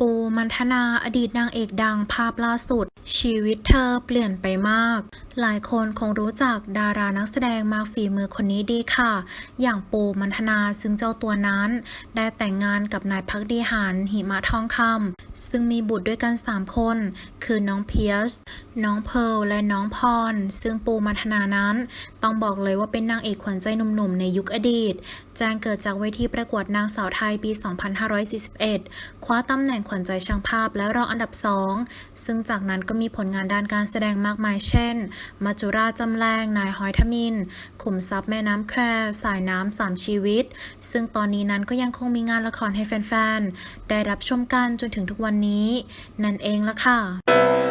ปูมันธนาอดีตนางเอกดังภาพล่าสุด ชีวิตเธอเปลี่ยนไปมาก หลายคนคงรู้จักดารานักแสดงมาฝีมือคนนี้ดีค่ะ อย่างปูมันธนาซึ่งเจ้าตัวนั้น ได้แต่งงานกับนายพักดีหารหิมะทองคำซึ่งมีบุตรด้วยกัน 3 คน คือน้องเพียสน้องเพร์ลและน้องพร ซึ่งปูมันธนานั้น ต้องบอกเลยว่าเป็นนางเอกขวัญใจหนุ่มๆในยุคอดีตแจ้งเกิดจากเวทีประกวดนางสาวไทยปี 2541 คว้าตำแหน่งขวัญใจช่างภาพและรองอันดับ 2 ซึ่งจากนั้นก็มีผลงานด้านการแสดงมากมายเช่น มาจุราจำแรงนายหอยทมิน ขุมทรัพย์แม่น้ำแควสายน้ำสามชีวิต ซึ่งตอนนี้นั้นก็ยังคงมีงานละครให้แฟนๆ ได้รับชมกันจนถึงทุกวันนี้ นั่นเองละค่ะ